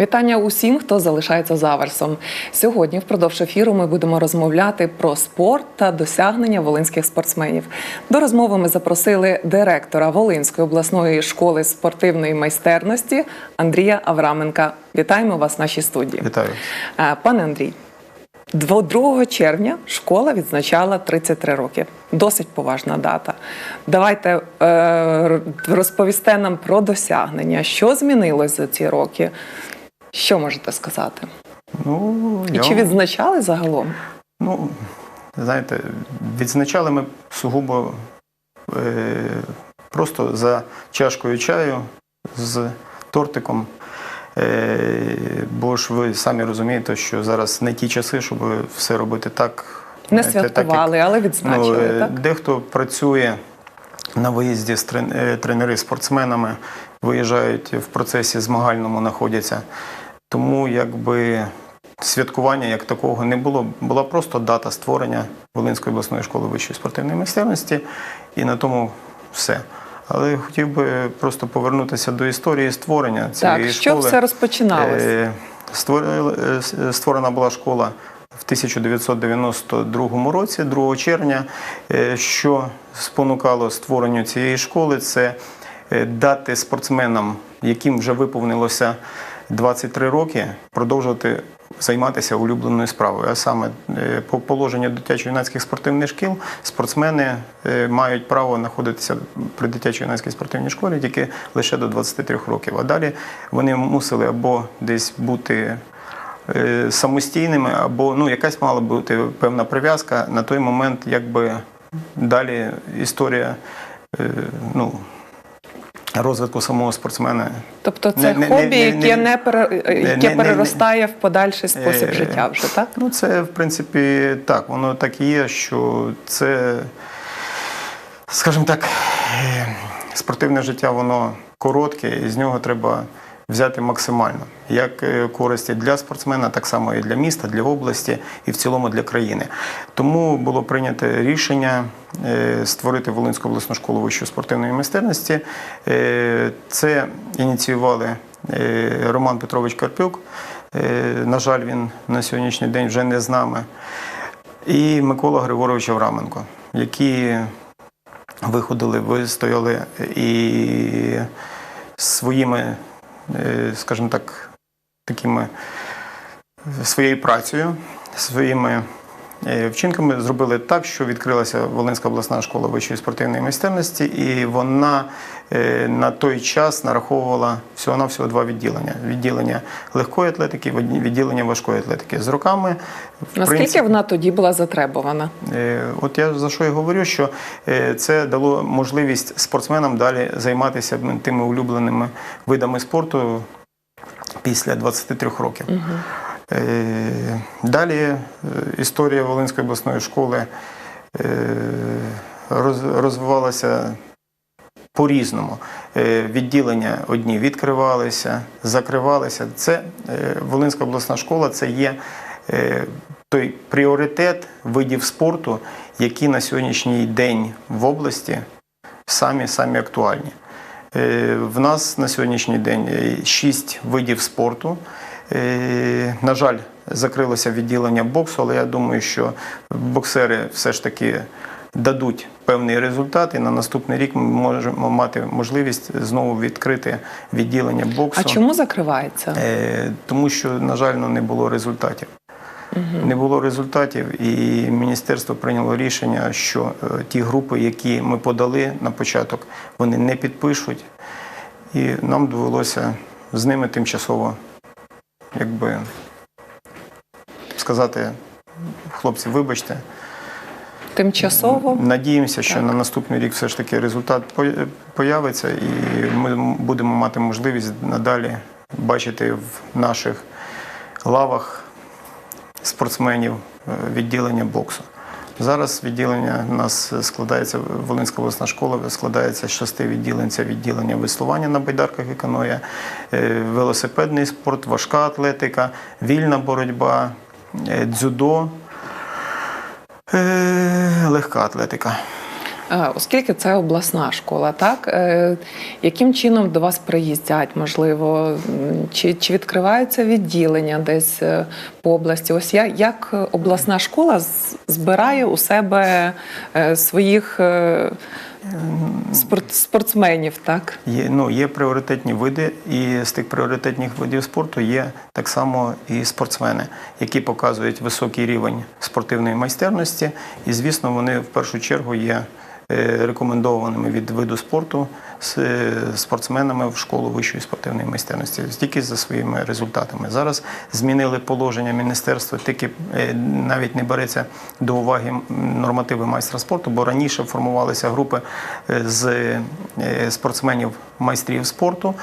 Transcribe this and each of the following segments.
Вітання усім, хто залишається за Аверсом. Сьогодні, впродовж ефіру, ми будемо розмовляти про спорт та досягнення волинських спортсменів. До розмови ми запросили директора Волинської обласної школи спортивної майстерності Андрія Авраменка. Вітаємо вас в нашій студії. Вітаю. Е, Пане Андрій, 2 червня школа відзначала 33 роки. Досить поважна дата. Давайте е, розповісте нам про досягнення, що змінилось за ці роки. Що можете сказати? Ну, І я, чи відзначали загалом? ну, знаєте, відзначали ми сугубо е, просто за чашкою чаю з тортиком. Е, бо ж ви самі розумієте, що зараз не ті часи, щоб все робити так. Не знаєте, так, як- святкували, але відзначили, Ну, е, так? Дехто працює на виїзді з е, тренери з спортсменами, виїжджають в процесі змагальному, знаходяться. Тому якби святкування як такого не було. Була просто дата створення Волинської обласної школи вищої спортивної майстерності, і на тому все. Але хотів би просто повернутися до історії створення цієї Так, що школи. все розпочиналось? Е, створили- е, Створена була школа в 1992 році, 2 червня. Е, Що спонукало створенню цієї школи, це е, дати спортсменам, яким вже виповнилося 23 роки, продовжувати займатися улюбленою справою. А саме е, по положенню дитячо-юнацьких спортивних шкіл спортсмени е, мають право знаходитися при дитячо-юнацькій спортивній школі тільки лише до 23 років. А далі вони мусили або десь бути е, самостійними, або ну, якась мала бути певна прив'язка. На той момент, якби далі історія ну, розвитку самого спортсмена Тобто це не- хобі, не- яке, не- не, пере- не- переростає не- в подальший спосіб Е, життя вже, так? Ну, це, в принципі, так, воно так і є, що це, скажімо так, е, спортивне життя, воно коротке, і з нього треба взяти максимально. Як е, користі для спортсмена, так само і для міста, для області і в цілому для країни. Тому було прийнято рішення е, створити Волинську обласну школу вищої спортивної майстерності. Е, Це ініціювали Роман Петрович Карпюк. На жаль, він на сьогоднішній день вже не з нами. І Микола Григорович Авраменко, які виходили, вистояли і своїми, скажімо так, такими своєю працею, своїми е, вчинками зробили так, що відкрилася Волинська обласна школа вищої спортивної майстерності, і вона е, на той час нараховувала всього-навсього два відділення: відділення легкої атлетики, відділення важкої атлетики. З роками в Наскільки принципі, вона тоді була затребувана? Е, От я за що і говорю, що е, це дало можливість спортсменам далі займатися тими улюбленими видами спорту після 23 років. Е, Далі е, історія Волинської обласної школи е, роз- розвивалася по-різному. Е, Відділення одні відкривалися, закривалися. Це е, Волинська обласна школа це є е, той пріоритет видів спорту, які на сьогоднішній день в області самі самі актуальні. В нас на сьогоднішній день шість видів спорту. На жаль, закрилося відділення боксу, але я думаю, що боксери все ж таки дадуть певний результат, і на наступний рік ми можемо мати можливість знову відкрити відділення боксу. А чому закривається? Е, Тому що, на жаль, ну, не було результатів. Не було результатів, і міністерство прийняло рішення, що е, ті групи, які ми подали на початок, вони не підпишуть. І нам довелося з ними тимчасово, якби сказати, хлопці, вибачте. Тимчасово? Надіємося, що Так. на наступний рік все ж таки результат появиться, і ми будемо мати можливість надалі бачити в наших лавах спортсменів е, відділення боксу. Зараз відділення у нас складається Волинська обласна школа, складається з шести відділень. Це відділення веслування на байдарках і каноє, е, велосипедний спорт, важка атлетика, вільна боротьба, е, дзюдо, е, легка атлетика. Оскільки це обласна школа, так е, яким чином до вас приїздять? Можливо, чи, чи відкриваються відділення десь е, по області? Ось як е, обласна школа збирає у себе е, своїх спорт, спортсменів, так? Є, ну, є пріоритетні види, і з тих пріоритетних видів спорту є так само і спортсмени, які показують високий рівень спортивної майстерності. І, звісно, вони в першу чергу є рекомендованими від виду спорту з е, спортсменами в школу вищої спортивної майстерності, тільки за своїми результатами. Зараз змінили положення міністерства, тільки е, навіть не береться до уваги нормативи майстра спорту, бо раніше формувалися групи е, з е, спортсменів майстрів спорту.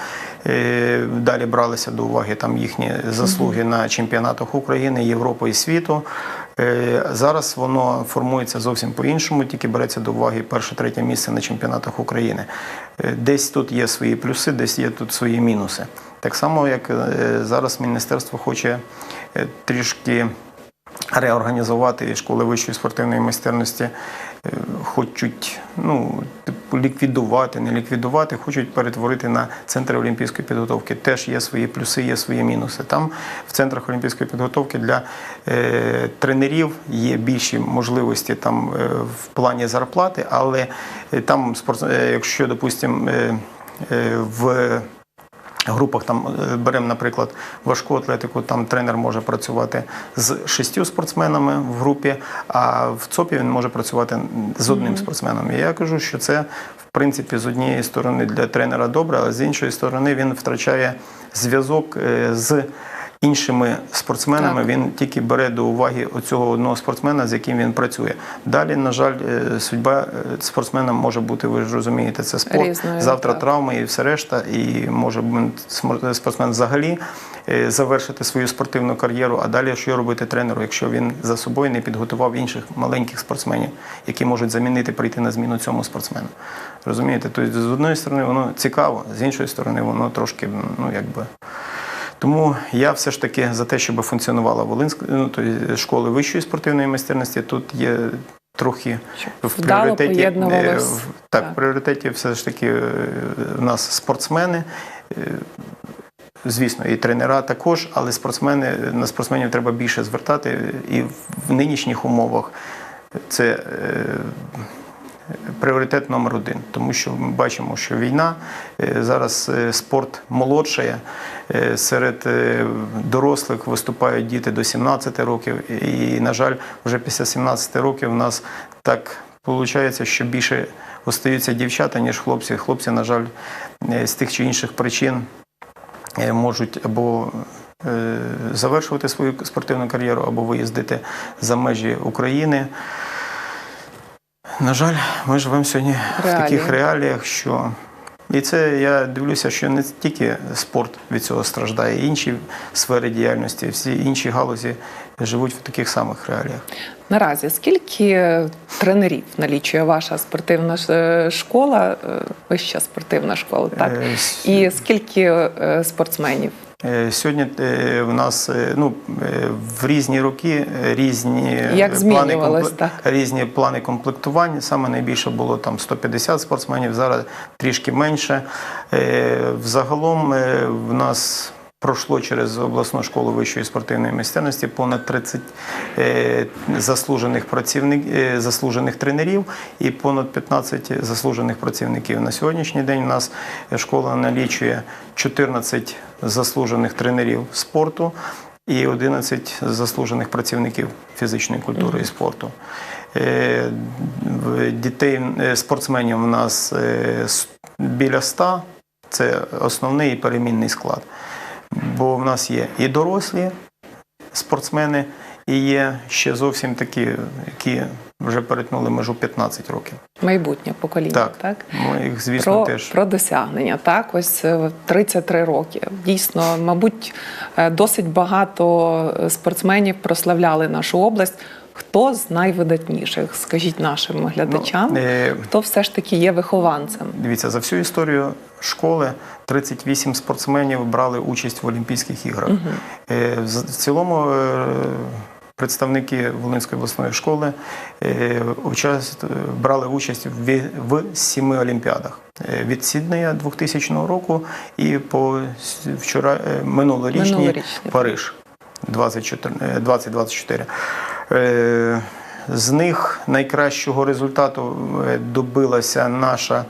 Е, Далі бралися до уваги там їхні заслуги на чемпіонатах України, Європи і світу. Е, Зараз воно формується зовсім по-іншому, тільки береться до уваги перше-третє місце на чемпіонатах України. Е, Десь тут є свої плюси, десь є тут свої мінуси. Так само, як е, зараз міністерство хоче трішки реорганізувати школи вищої спортивної майстерності, хочуть ну, типу, ліквідувати, не ліквідувати, хочуть перетворити на центри олімпійської підготовки. Теж є свої плюси, є свої мінуси. Там в центрах олімпійської підготовки для е, тренерів є більші можливості там е, в плані зарплати, але е, там спорт, е, якщо, допустимо, е, е, в групах там е, беремо, наприклад, важку атлетику, там тренер може працювати з шістю спортсменами в групі, а в ЦОПі він може працювати з одним спортсменом. І я кажу, що це в принципі з однієї сторони для тренера добре, але з іншої сторони він втрачає зв'язок е, з. Іншими спортсменами Так. він тільки бере до уваги оцього одного спортсмена, з яким він працює. Далі, на жаль, е, судьба е, спортсмена може бути, ви ж розумієте, це спорт. Різною, Завтра так. травми і все решта, і може спортсмен взагалі е, завершити свою спортивну кар'єру. А далі що робити тренеру, якщо він за собою не підготував інших маленьких спортсменів, які можуть замінити, прийти на зміну цьому спортсмену. Розумієте? Тобто, з одної сторони, воно цікаво, з іншої сторони, воно трошки, ну якби. Тому я все ж таки за те, щоб функціонувала Волинська ну, тобто школи вищої спортивної майстерності. Тут є трохи в пріоритеті. е, в- Так, Так. в пріоритеті все ж таки е, в нас спортсмени. е, Звісно, і тренера також, але спортсмени на спортсменів треба більше звертати. І в нинішніх умовах це пріоритет номер один, тому що ми бачимо, що війна е, зараз е, спорт молодшає. Е, Серед дорослих виступають діти до 17 років, і, на жаль, вже після 17 років у нас так виходить, що більше остаються дівчата, ніж хлопці. Хлопці, на жаль, з тих чи інших причин можуть або завершувати свою спортивну кар'єру, або виїздити за межі України. На жаль, ми живемо сьогодні в таких реаліях, що і це я дивлюся, що не тільки спорт від цього страждає, інші сфери діяльності, всі інші галузі живуть в таких самих реаліях. Наразі скільки тренерів налічує ваша спортивна е, школа, е, вища спортивна школа, так? Е, І скільки спортсменів? Е, Сьогодні е, в нас е, ну, в різні роки різні Як плани, так? різні плани комплектування. Саме найбільше було там 150 спортсменів, зараз трішки менше. Взагалом в нас пройшло через обласну школу вищої спортивної майстерності понад 30 е, заслужених працівник, е, заслужених тренерів і понад 15 заслужених працівників. На сьогоднішній день у нас школа налічує 14 заслужених тренерів спорту і 11 заслужених працівників фізичної культури і спорту. Е, Дітей спортсменів у нас біля 100, це основний і перемінний склад. Бо в нас є і дорослі спортсмени, і є ще зовсім такі, які вже перетнули межу 15 років. Майбутнє покоління, Так, так? ми їх, звісно, Про, теж. про досягнення, так, ось е, 33 роки. Дійсно, мабуть, е, досить багато е, спортсменів прославляли нашу область. Хто з найвидатніших? Скажіть нашим глядачам, Ну, е, хто все ж таки є вихованцем? Дивіться, за всю історію школи 38 спортсменів брали участь в Олімпійських іграх. Е, В цілому е, представники Волинської обласної школи е, брали участь в, сіми олімпіадах. Від Сіднея 2000 року і по вчора минулорічній Минулорічні. Париж 24 е, 2024. Е, З них найкращого результату добилася наша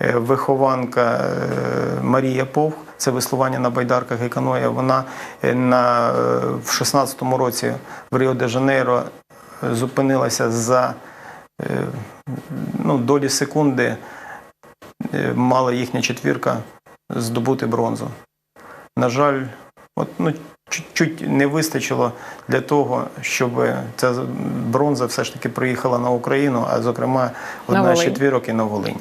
вихованка е, Марія Повх. Це веслування на байдарках і каноє. Вона е, на, е, в 16-му році в Ріо-де-Жанейро е, зупинилася за е, ну, долі секунди. е, Мала їхня четвірка здобути бронзу. На жаль, от, ну, чуть-чуть не вистачило для того, щоб ця бронза все ж таки приїхала на Україну, а зокрема одна з четвірок і на Волинь.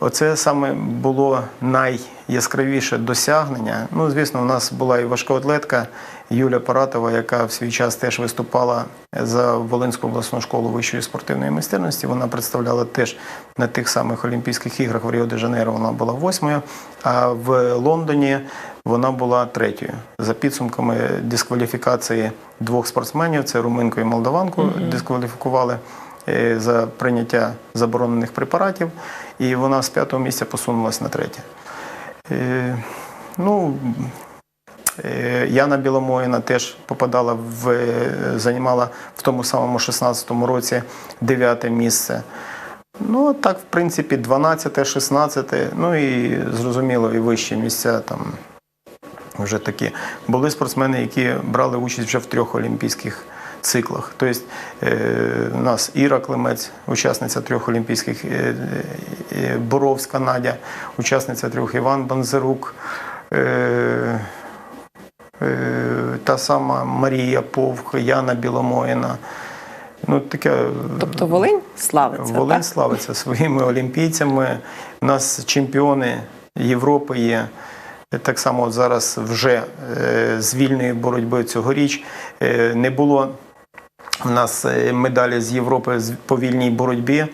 Оце саме було найяскравіше досягнення. Ну, звісно, у нас була і важкоатлетка Юля Паратова, яка в свій час теж виступала за Волинську обласну школу вищої спортивної майстерності. Вона представляла теж на тих самих Олімпійських іграх в Ріо-де-Жанейро. Вона була восьмою, а в Лондоні вона була третьою. За підсумками дискваліфікації двох спортсменів, це руминку і молдаванку, дискваліфікували е, за прийняття заборонених препаратів, і вона з п'ятого місця посунулася на третє. Е, Ну, е, Яна Біломоїна теж попадала в е, займала в тому самому 16-му році дев'яте місце. Ну, так, в принципі, 12, 16, ну і зрозуміло, і вищі місця там вже такі. Були спортсмени, які брали участь вже в трьох олімпійських циклах. Тобто е, у нас Іра Климець, учасниця трьох олімпійських, е, е, Боровська Надя, учасниця трьох Іван Банзерук. Та сама Марія Повх, Яна Біломоїна. Ну, таке, Тобто Волинь славиться. Волинь так? славиться своїми олімпійцями. У нас чемпіони Європи є. Так само зараз вже з вільної боротьби цьогоріч не було у нас е, медалі з Європи по вільній боротьбі. Е,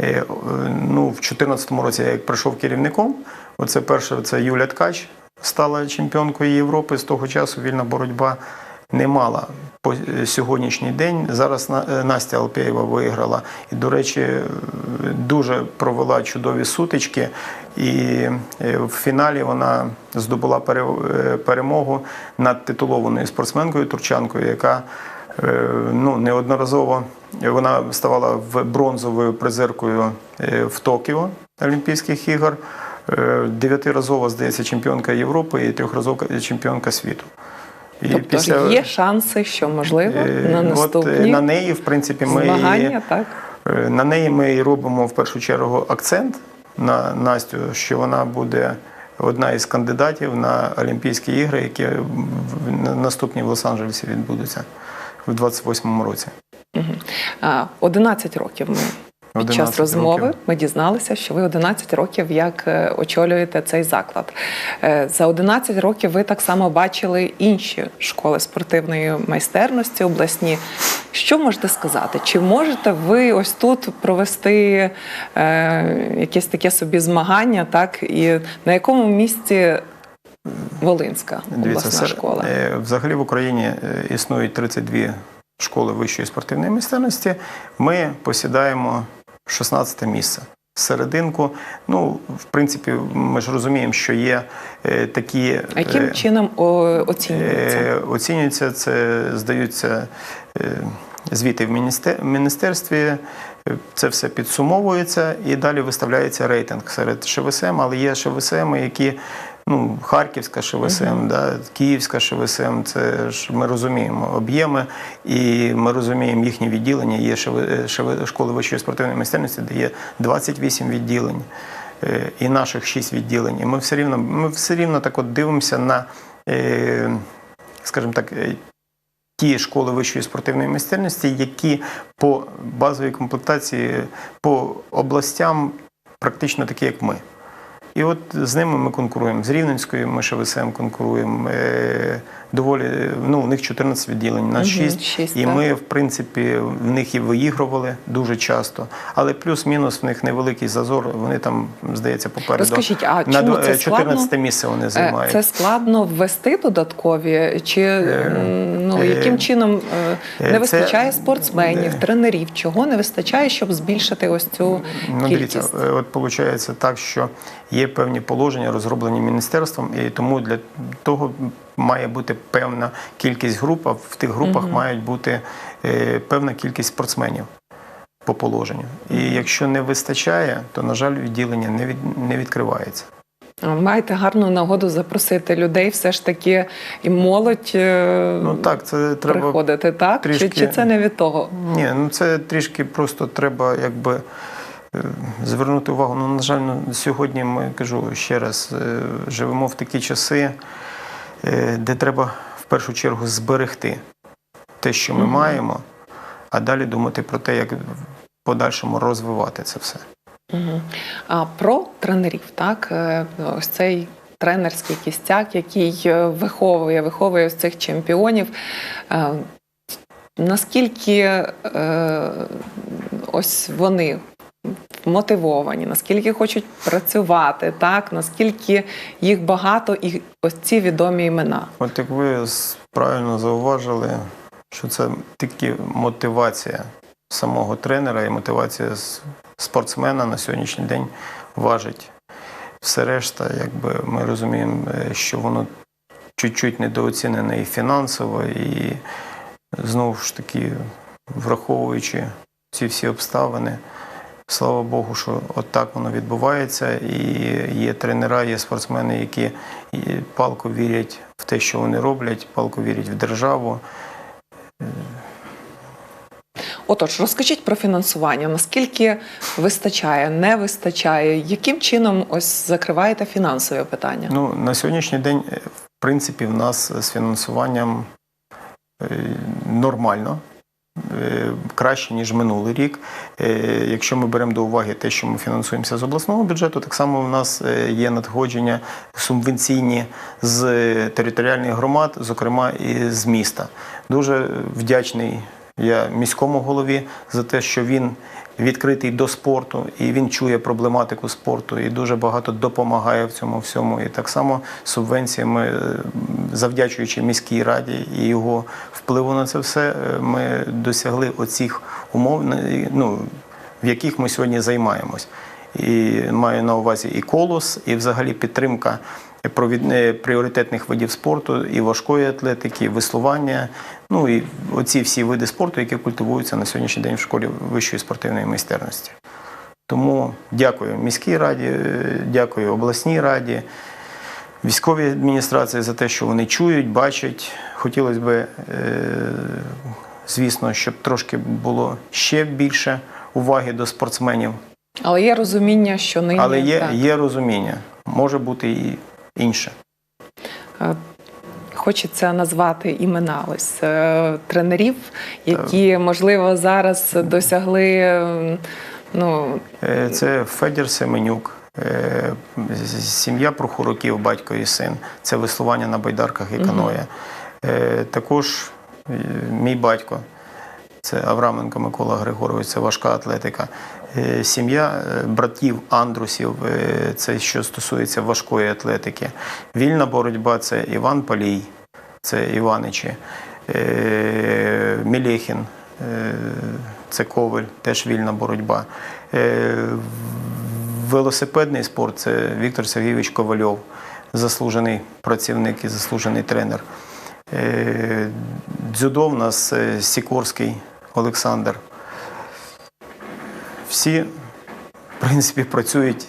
е, Ну, в 2014 році я як прийшов керівником. Оце перше, це Юля Ткач стала чемпіонкою Європи. З того часу вільна боротьба не мала по сьогоднішній день. Зараз Настя Алпєєва виграла. І, до речі, дуже провела чудові сутички. І в фіналі вона здобула перемогу над титулованою спортсменкою турчанкою, яка ну, неодноразово вона ставала в бронзовою призеркою е, в Токіо Олімпійських ігор. Е, Дев'ятиразова, здається, чемпіонка Європи і трьохразова чемпіонка світу. І Тобто є шанси, що можливо Е, на От е, на неї, в принципі, ми змагання, так? е, на неї ми і робимо в першу чергу акцент на Настю, що вона буде одна із кандидатів на Олімпійські ігри, які наступні в Лос-Анджелесі відбудуться в 28-му році. А, 11 років ми. Під час розмови років. ми дізналися, що ви 11 років як е, очолюєте цей заклад. Е, За 11 років ви так само бачили інші школи спортивної майстерності обласні. Що можете сказати? Чи можете ви ось тут провести е, якесь таке собі змагання, так і на якому місці Волинська обласна сер- школа? е, Взагалі в Україні е, існують 32 школи вищої спортивної майстерності. Ми посідаємо 16 місце. Серединку, ну, в принципі, ми ж розуміємо, що є е, такі. А яким е, чином о, оцінюється? Е, Оцінюється це, здаються е, звіти в міністер- міністерстві. Це все підсумовується і далі виставляється рейтинг серед ШВСМ, але є ШВСМ, які ну, Харківська ШВСМ, да, Київська ШВСМ, це ж ми розуміємо об'єми, і ми розуміємо їхні відділення. Є ШВ, е, школи вищої спортивної майстерності, де є 28 відділень е, і наших 6 відділень. І ми все рівно, ми все рівно так от дивимося на, е, скажімо так, ті школи вищої спортивної майстерності, які по базовій комплектації по областям практично такі, як ми. І от з ними ми конкуруємо. З Рівненською ми ще ВСМ конкуруємо. Е, Доволі, ну, у них 14 відділень, нас Мгм, 6. і так. ми, в принципі, в них і виігрували дуже часто. Але плюс-мінус в них невеликий зазор. Вони там, здається, попереду. Розкажіть, а на чому це е, 14 складно? місце вони Е, займають. Це складно ввести додаткові, чи ну е, яким чином е, е, не вистачає це- спортсменів, е, тренерів? Чого не вистачає, щоб збільшити ось цю Ну, дивіться, кількість? е, от виходить так, що є певні положення, розроблені міністерством, і тому для того має бути певна кількість груп, а в тих групах мають бути е, певна кількість спортсменів по положенню. І якщо не вистачає, то, на жаль, відділення не, від, не відкривається. Маєте гарну нагоду запросити людей, все ж таки і молодь е, Ну так, це треба приходити, так? трішки- Чи, чи це не від того? Ні, ну це трішки просто треба якби звернути увагу. Ну, на жаль, ну, сьогодні ми кажу ще раз, е, живемо в такі часи, е, де треба в першу чергу зберегти те, що ми маємо, а далі думати про те, як в подальшому розвивати це все. Угу. А про тренерів, так Е, ось цей тренерський кістяк, який е, виховує, виховує ось цих чемпіонів. Е, Наскільки е, ось вони мотивовані, наскільки хочуть працювати, так наскільки їх багато і ось ці відомі імена. От як ви правильно зауважили, що це тільки мотивація самого тренера і мотивація спортсмена на сьогоднішній день важить. Все решта, якби ми розуміємо, е, що воно чуть-чуть недооцінене і фінансово, і знову ж таки, враховуючи ці всі обставини, слава Богу, що отак воно відбувається. І є тренера, є спортсмени, які палко вірять в те, що вони роблять, палко вірять в державу. Отож, розкажіть про фінансування. Наскільки вистачає, не вистачає? Яким чином ось закриваєте фінансове питання? Ну, на сьогоднішній день, е, в принципі, в нас з фінансуванням е, нормально. Е, Краще, ніж минулий рік. Е, Якщо ми беремо до уваги те, що ми фінансуємося з обласного бюджету, так само в нас е, є надходження субвенційні з територіальних громад, зокрема і з міста. Дуже вдячний я міському голові за те, що він відкритий до спорту і він чує проблематику спорту і дуже багато допомагає в цьому всьому. І так само субвенціями, е, завдячуючи міській раді і його впливу на це все, е, ми досягли оцих умов, ну, в яких ми сьогодні займаємось. І маю на увазі і колос, і взагалі підтримка пріоритетних видів спорту, і важкої атлетики, і веслування. Ну і оці всі види спорту, які культивуються на сьогоднішній день в школі вищої спортивної майстерності. Тому дякую міській раді, е, дякую обласній раді, військовій адміністрації за те, що вони чують, бачать. Хотілося б, е, звісно, щоб трошки було ще більше уваги до спортсменів. Але є розуміння, що нині Але є, так, є розуміння, може бути і інше. е, хочеться назвати імена ось е, тренерів, які можливо зараз досягли. е, Ну Е, Це Федір Семенюк, е, сім'я Прохороків, батько і син. Це веслування на байдарках і каноє. Е, Також е, мій батько. Це Авраменко Микола Григорович, це важка атлетика. Е, Сім'я е, братів Андрусів, е, це що стосується важкої атлетики. Вільна боротьба це Іван Палій, це Іваничі. Мілєхін, це Коваль, теж вільна боротьба. Велосипедний спорт це Віктор Сергійович Ковальов, заслужений працівник і заслужений тренер. Дзюдо в нас Сікорський Олександр. Всі, в принципі, працюють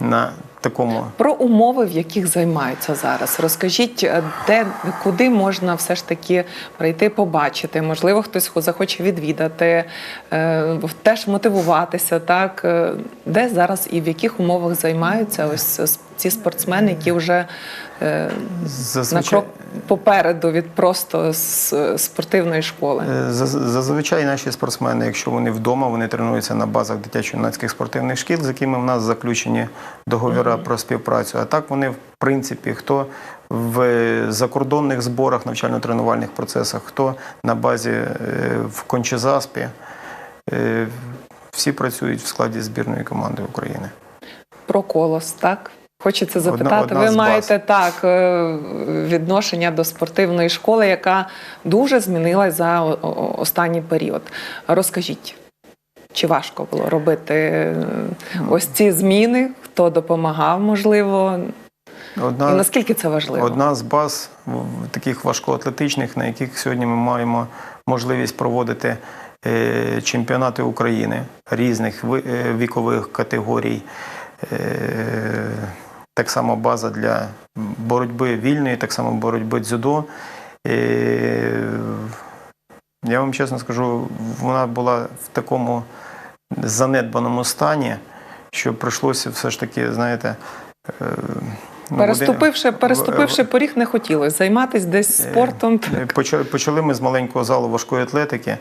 на такому про умови, в яких займаються зараз. Розкажіть, е, де куди можна все ж таки прийти, побачити? Можливо, хтось захоче відвідати, е, теж мотивуватися. Так Е, де зараз і в яких умовах займаються ось ті спортсмени, які вже е, на крок попереду від просто спортивної школи. е, зазвичай наші спортсмени, якщо вони вдома, вони тренуються на базах дитячо-юнацьких спортивних шкіл, з якими в нас заключені договори про співпрацю. А так вони, в принципі, хто в закордонних зборах, навчально-тренувальних процесах, хто на базі е, в Кончезаспі, всі працюють в складі збірної команди України. Про колос, так? Хочеться запитати, одна ви з баз. маєте так е, відношення до спортивної школи, яка дуже змінилась за останній період. Розкажіть, чи важко було робити е, ось ці зміни? Хто допомагав, можливо, і наскільки це важливо? Одна з баз таких важкоатлетичних, на яких сьогодні ми маємо можливість проводити е, чемпіонати України різних ви- вікових категорій. Е, Так само база для боротьби вільної, так само боротьби дзюдо. Е, Я вам чесно скажу, вона була в такому занедбаному стані, що прийшлося все ж таки, знаєте, е, ну, Переступивши, переступивши поріг, не хотілося займатися десь спортом. Е, поча- Почали ми з маленького залу важкої атлетики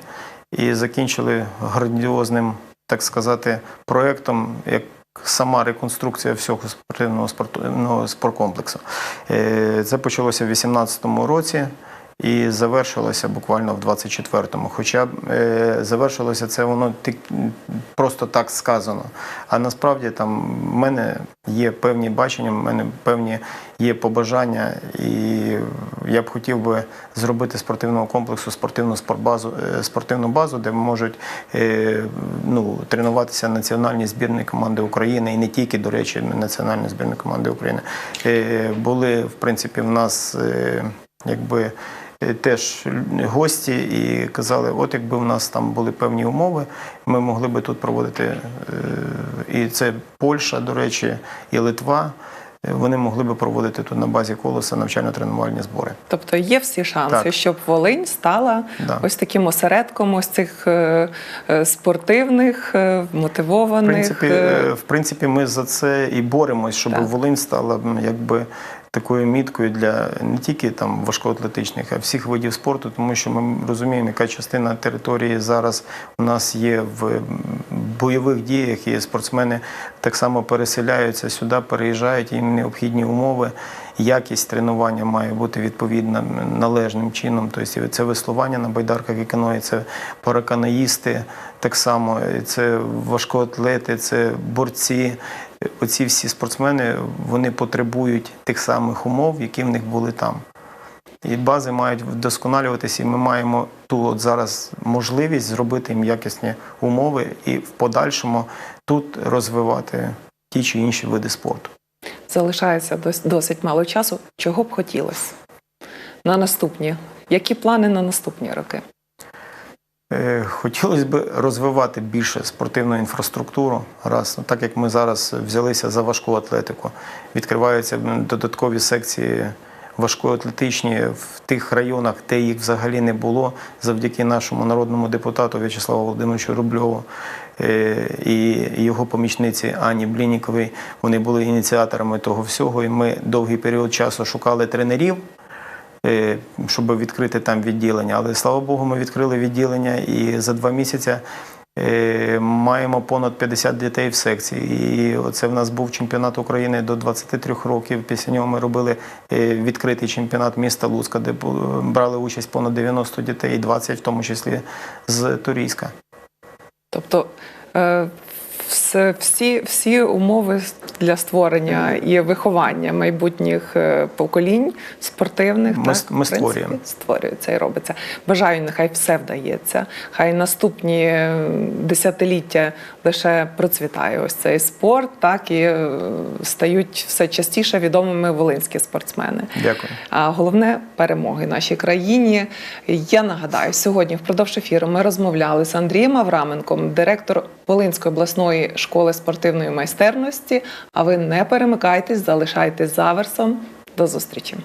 і закінчили грандіозним, так сказати, проєктом, як сама реконструкція всього спортивного спортивного спорткомплексу. Е, Це почалося в 2018 році. І завершилося буквально в 24-му. Хоча е, завершилося це воно тик- просто так сказано. А насправді там в мене є певні бачення, в мене певні є побажання, і я б хотів би зробити спортивного комплексу спортивну спортбазу, е, спортивну базу, де можуть е, ну, тренуватися національні збірні команди України і не тільки, до речі, національні збірні команди України. Е, Були, в принципі, в нас е, якби. Теж гості і казали, от якби в нас там були певні умови, ми могли би тут проводити. е, І це Польща, до речі, і Литва. е, Вони могли би проводити тут на базі колеса навчально-тренувальні збори. Тобто є всі шанси, Так. щоб Волинь стала Да. ось таким осередком ось цих е, спортивних, е, В принципі, в принципі, ми за це і боремось, щоб Так. Волинь стала якби такою міткою для не тільки там важкоатлетичних, а всіх видів спорту, тому що ми розуміємо, яка частина території зараз у нас є в бойових діях, і спортсмени так само переселяються сюди, переїжджають, їм необхідні умови. Якість тренування має бути відповідна належним чином. Тобто це веслування на байдарках і каної, це параканаїсти, так само це важкоатлети, це борці. Оці всі спортсмени вони потребують тих самих умов, які в них були там. І бази мають вдосконалюватися, і ми маємо ту от зараз можливість зробити їм якісні умови і в подальшому тут розвивати ті чи інші види спорту. залишається дос- досить мало часу. Чого б хотілося на наступні? Які плани на наступні роки? Е, Хотілося б розвивати більше спортивну інфраструктуру. Раз, ну, так як ми зараз взялися за важку атлетику, відкриваються додаткові секції важкоатлетичні в тих районах, де їх взагалі не було, завдяки нашому народному депутату В'ячеславу Володимировичу Рубльову е, і його помічниці Ані Блініковій. Вони були ініціаторами того всього. І ми довгий період часу шукали тренерів щоб відкрити там відділення. Але слава Богу, ми відкрили відділення і за два місяці е, маємо понад 50 дітей в секції. І оце в нас був чемпіонат України до 23 років. Після нього ми робили е, відкритий чемпіонат міста Луцька, де брали участь понад 90 дітей, 20 в тому числі з Турійська. Тобто е, все, всі, всі умови для створення і виховання майбутніх е, поколінь спортивних Ми так, ми створюємо. створюється і робиться. Бажаю, нехай все вдається. Хай наступні е, десятиліття лише процвітає ось цей спорт, так і е, стають все частіше відомими волинські спортсмени. Дякую. А головне перемоги нашій країні. Я нагадаю, сьогодні впродовж ефіру ми розмовляли з Андрієм Авраменком, директор Волинської обласної школи спортивної майстерності. А ви не перемикайтесь, залишайтесь за версом. До зустрічі.